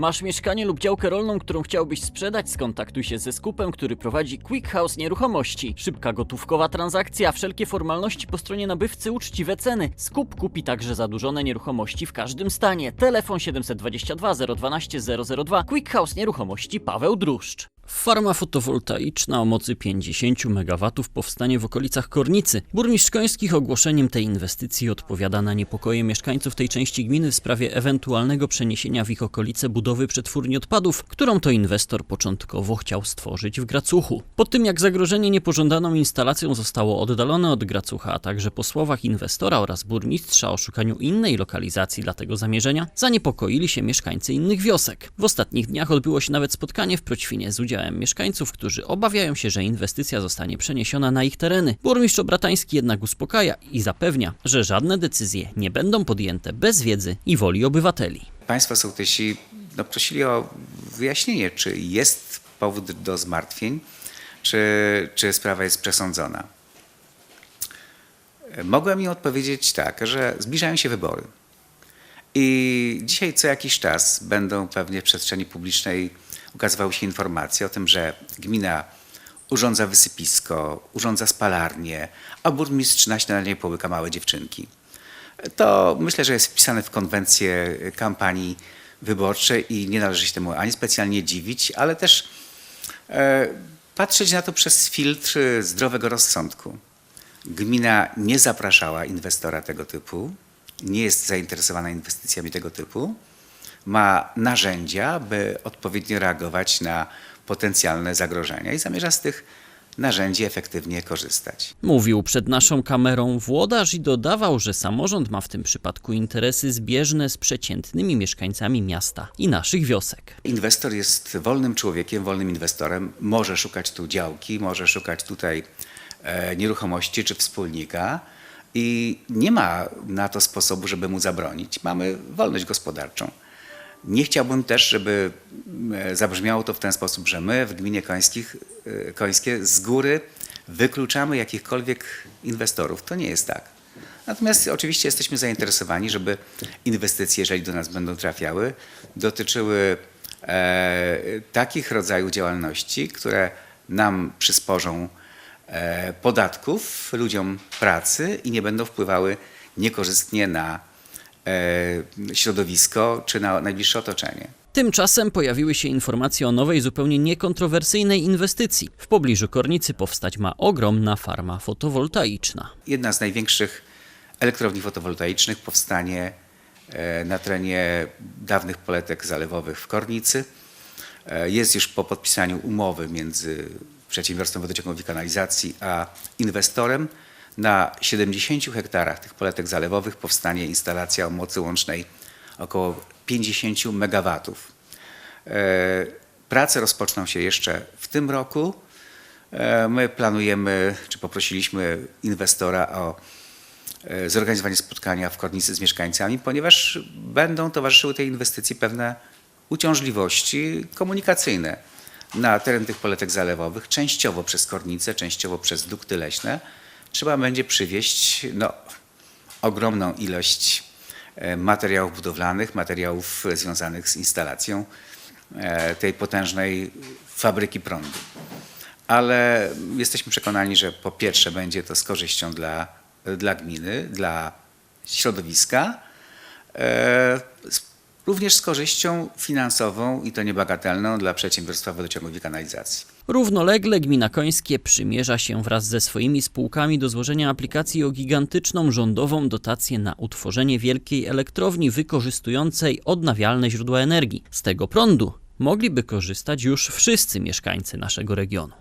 Masz mieszkanie lub działkę rolną, którą chciałbyś sprzedać? Skontaktuj się ze skupem, który prowadzi Quick House Nieruchomości. Szybka gotówkowa transakcja, wszelkie formalności po stronie nabywcy, uczciwe ceny. Skup kupi także zadłużone nieruchomości w każdym stanie. Telefon 722 012 002. Quick House Nieruchomości Paweł Druszcz. Farma fotowoltaiczna o mocy 50 MW powstanie w okolicach Kornicy. Burmistrz Końskich ogłoszeniem tej inwestycji odpowiada na niepokoje mieszkańców tej części gminy w sprawie ewentualnego przeniesienia w ich okolice budowy przetwórni odpadów, którą to inwestor początkowo chciał stworzyć w Gracuchu. Po tym jak zagrożenie niepożądaną instalacją zostało oddalone od Gracucha, a także po słowach inwestora oraz burmistrza o szukaniu innej lokalizacji dla tego zamierzenia, zaniepokoili się mieszkańcy innych wiosek. W ostatnich dniach odbyło się nawet spotkanie w Proćwinie z udziałem mieszkańców, którzy obawiają się, że inwestycja zostanie przeniesiona na ich tereny. Burmistrz Obratański jednak uspokaja i zapewnia, że żadne decyzje nie będą podjęte bez wiedzy i woli obywateli. Państwo sołtysi no, prosili o wyjaśnienie, czy jest powód do zmartwień, czy, czy sprawa jest przesądzona. Mogłem im odpowiedzieć tak, że zbliżają się wybory. I dzisiaj co jakiś czas będą pewnie w przestrzeni publicznej ukazywały się informacje o tym, że gmina urządza wysypisko, urządza spalarnię, a burmistrz na śniadanie połyka małe dziewczynki. To myślę, że jest wpisane w konwencję kampanii wyborczej i nie należy się temu ani specjalnie dziwić, ale też e, patrzeć na to przez filtr zdrowego rozsądku. Gmina nie zapraszała inwestora tego typu, nie jest zainteresowana inwestycjami tego typu, ma narzędzia, by odpowiednio reagować na potencjalne zagrożenia i zamierza z tych narzędzi efektywnie korzystać. Mówił przed naszą kamerą włodarz i dodawał, że samorząd ma w tym przypadku interesy zbieżne z przeciętnymi mieszkańcami miasta i naszych wiosek. Inwestor jest wolnym człowiekiem, wolnym inwestorem, może szukać tu działki, może szukać tutaj e, nieruchomości czy wspólnika i nie ma na to sposobu, żeby mu zabronić. Mamy wolność gospodarczą. Nie chciałbym też, żeby e, zabrzmiało to w ten sposób, że my w gminie Końskich, e, Końskie z góry wykluczamy jakichkolwiek inwestorów. To nie jest tak. Natomiast oczywiście jesteśmy zainteresowani, żeby inwestycje, jeżeli do nas będą trafiały, dotyczyły e, takich rodzajów działalności, które nam przysporzą e, podatków, ludziom pracy i nie będą wpływały niekorzystnie na środowisko czy na najbliższe otoczenie. Tymczasem pojawiły się informacje o nowej, zupełnie niekontrowersyjnej inwestycji. W pobliżu Kornicy powstać ma ogromna farma fotowoltaiczna. Jedna z największych elektrowni fotowoltaicznych powstanie e, na terenie dawnych poletek zalewowych w Kornicy. E, Jest już po podpisaniu umowy między Przedsiębiorstwem Wodociągów i Kanalizacji a inwestorem. Na 70 hektarach tych poletek zalewowych powstanie instalacja o mocy łącznej około 50 megawatów. E, Prace rozpoczną się jeszcze w tym roku. E, My planujemy, czy poprosiliśmy inwestora o e, zorganizowanie spotkania w Kornicy z mieszkańcami, ponieważ będą towarzyszyły tej inwestycji pewne uciążliwości komunikacyjne na teren tych poletek zalewowych, częściowo przez Kornicę, częściowo przez dukty leśne. Trzeba będzie przywieźć no, ogromną ilość e, materiałów budowlanych, materiałów związanych z instalacją e, tej potężnej fabryki prądu. Ale jesteśmy przekonani, że po pierwsze będzie to z korzyścią dla, dla gminy, dla środowiska, e, również z korzyścią finansową i to niebagatelną dla przedsiębiorstwa wodociągów i kanalizacji. Równolegle gmina Końskie przymierza się wraz ze swoimi spółkami do złożenia aplikacji o gigantyczną rządową dotację na utworzenie wielkiej elektrowni wykorzystującej odnawialne źródła energii. Z tego prądu mogliby korzystać już wszyscy mieszkańcy naszego regionu.